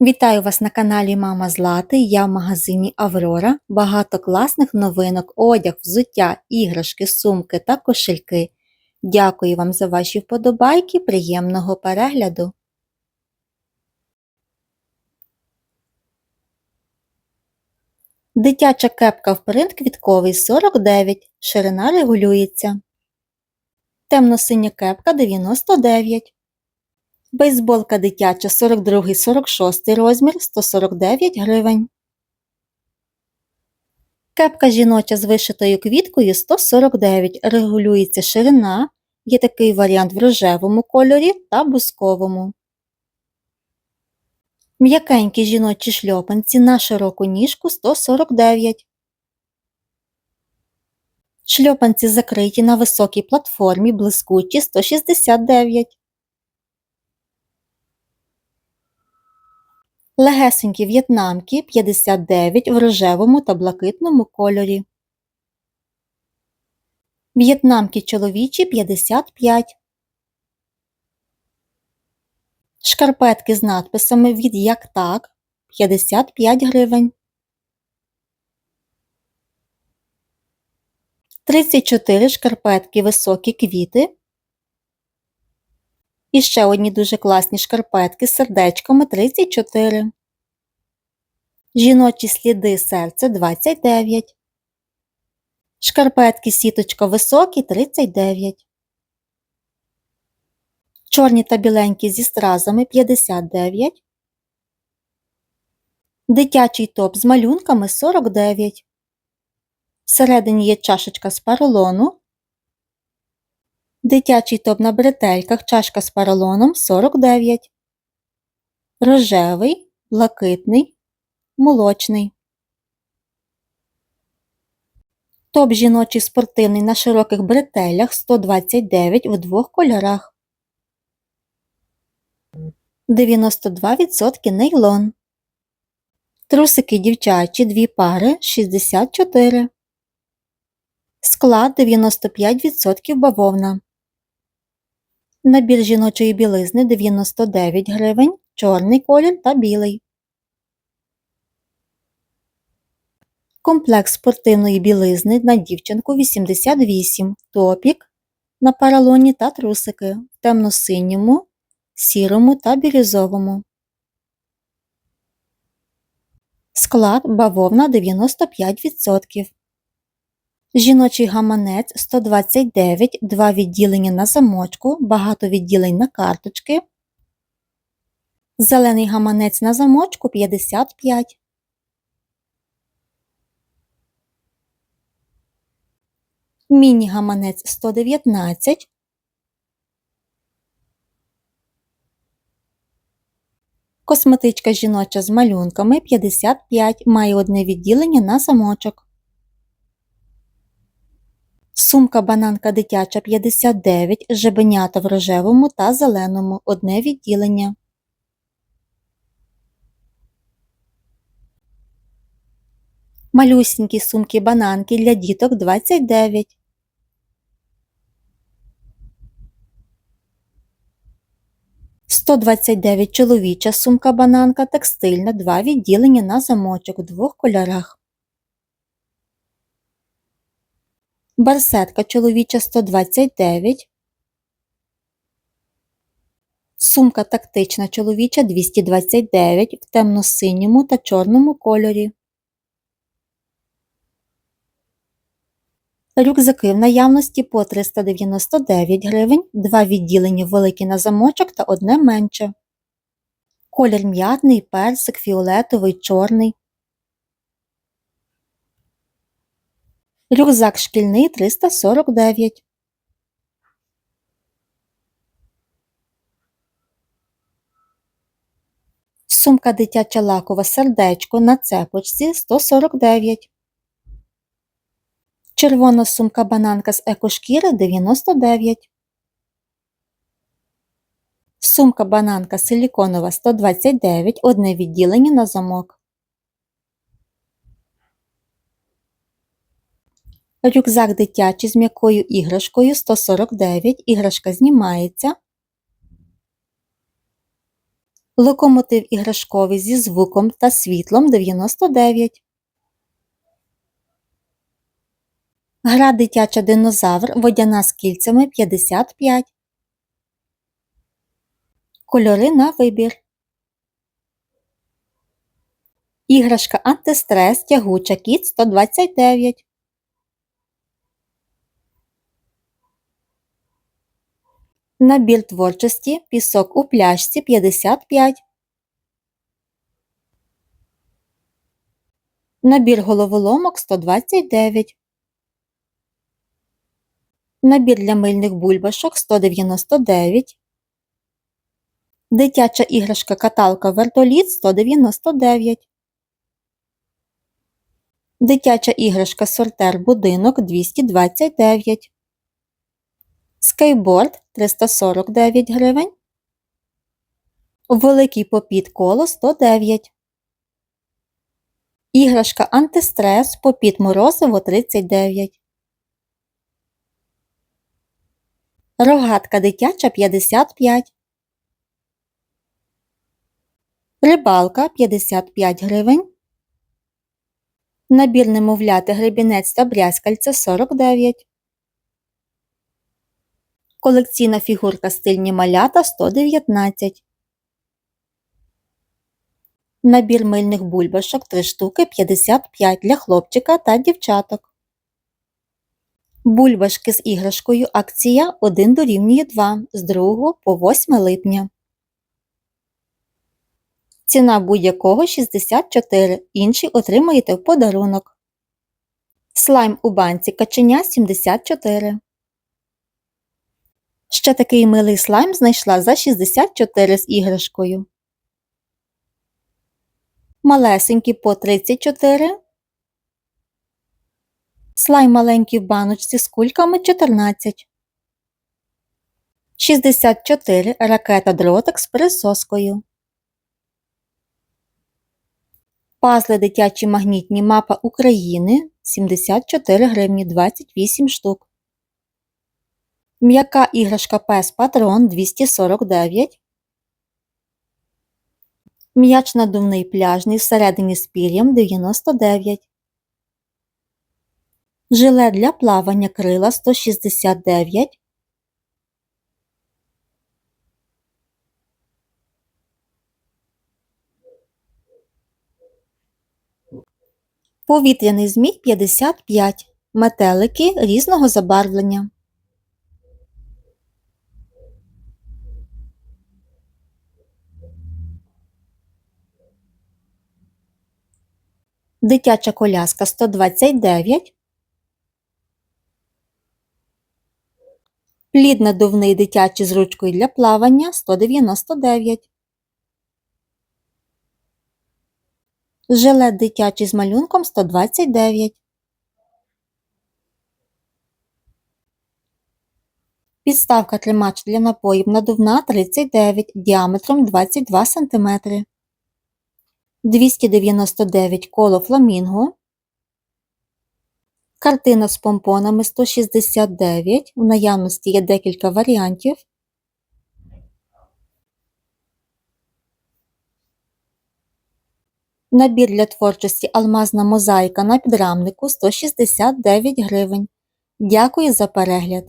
Вітаю вас на каналі Мама Злати. Я в магазині Аврора. Багато класних новинок, одяг, взуття, іграшки, сумки та кошельки. Дякую вам за ваші вподобайки. Приємного перегляду. Дитяча кепка в принт квітковий 49, ширина регулюється. Темно-синя кепка 99. Бейсболка дитяча 42-46 розмір 149 гривень. Кепка жіноча з вишитою квіткою 149 регулюється ширина. Є такий варіант в рожевому кольорі та бусковому. М'якенькі жіночі шльопанці на широку ніжку 149. Шльопанці закриті на високій платформі блискучі 169. Легесенькі в'єтнамки 59 в рожевому та блакитному кольорі. В'єтнамки чоловічі 55. Шкарпетки з надписами від як так 55 гривень. 34 шкарпетки високі квіти. І ще одні дуже класні шкарпетки з сердечками 34. Жіночі сліди серця 29. Шкарпетки сіточка високі 39. Чорні та біленькі зі стразами 59. Дитячий топ з малюнками 49. Всередині є чашечка з поролону. Дитячий топ на бретельках, чашка з поролоном 49. Рожевий, блакитний, молочний. Топ жіночий спортивний на широких бретелях 129 в двох кольорах. 92% нейлон. Трусики дівчачі дві пари 64. Склад 95% бавовна. Набір жіночої білизни 99 гривень, чорний колір та білий. Комплект спортивної білизни на дівчинку 88, топік на паралоні та трусики в темно-синьому, сірому та бірюзовому. Склад бавовна 95%. Жіночий гаманець 129, два відділення на замочку, багато відділень на карточки. Зелений гаманець на замочку 55. Міні-гаманець 119. Косметичка жіноча з малюнками 55, має одне відділення на замочок. Сумка бананка дитяча 59, жебенята в рожевому та зеленому, одне відділення. Малюсінькі сумки бананки для діток 29. Сто чоловіча сумка бананка текстильна, два відділення на замочок у двох кольорах. Барсетка чоловіча 129. Сумка тактична чоловіча 229 в темно-синьому та чорному кольорі. Рюкзаки в наявності по 399 гривень, два відділення великі на замочок та одне менше. Колір м'ятний, персик, фіолетовий, чорний. Рюкзак шкільний 349. Сумка дитяча лакова сердечко на цепочці 149. Червона сумка бананка з екошкіри 99. Сумка бананка силіконова 129, одне відділення на замок. Рюкзак дитячий з м'якою іграшкою 149, іграшка знімається. Локомотив іграшковий зі звуком та світлом 99. Гра дитяча динозавр водяна з кільцями 55. Кольори на вибір. Іграшка антистрес тягуча кіт 129. Набір творчості пісок у пляшці 55. Набір головоломок 129. Набір для мильних бульбашок 199. Дитяча іграшка каталка вертоліт 199. Дитяча іграшка сортер будинок 229. Скейборд 349 гривень. Великий попіт коло 109. Іграшка антистрес попіт морозиво 39. Рогатка дитяча 55. Рибалка 55 гривень. Набір немовляти гребінець та брязкальце 49. Колекційна фігурка стильні малята 119. Набір мильних бульбашок 3 штуки 55 для хлопчика та дівчаток. Бульбашки з іграшкою акція 1 дорівнює 2 з 2 по 8 липня. Ціна будь-якого 64, інший отримаєте в подарунок. Слайм у банці каченя 74. Ще такий милий слайм знайшла за 64 з іграшкою. Малесенький по 34. Слайм маленький в баночці з кульками 14. 64 ракета дротик з присоскою. Пазли дитячі магнітні мапа України 74 гривні 28 штук. М'яка іграшка пес патрон 249. М'яч надувний пляжний всередині з пір'ям 99. Жилет для плавання крила 169. Повітряний змій 55. Метелики різного забарвлення. Дитяча коляска 129. Плід надувний дитячий з ручкою для плавання 199. Жилет дитячий з малюнком 129. Підставка тримач для напоїв надувна 39 діаметром 22 см. 299 коло фламінго. Картина з помпонами 169. У наявності є декілька варіантів. Набір для творчості Алмазна мозаїка на підрамнику 169 гривень. Дякую за перегляд!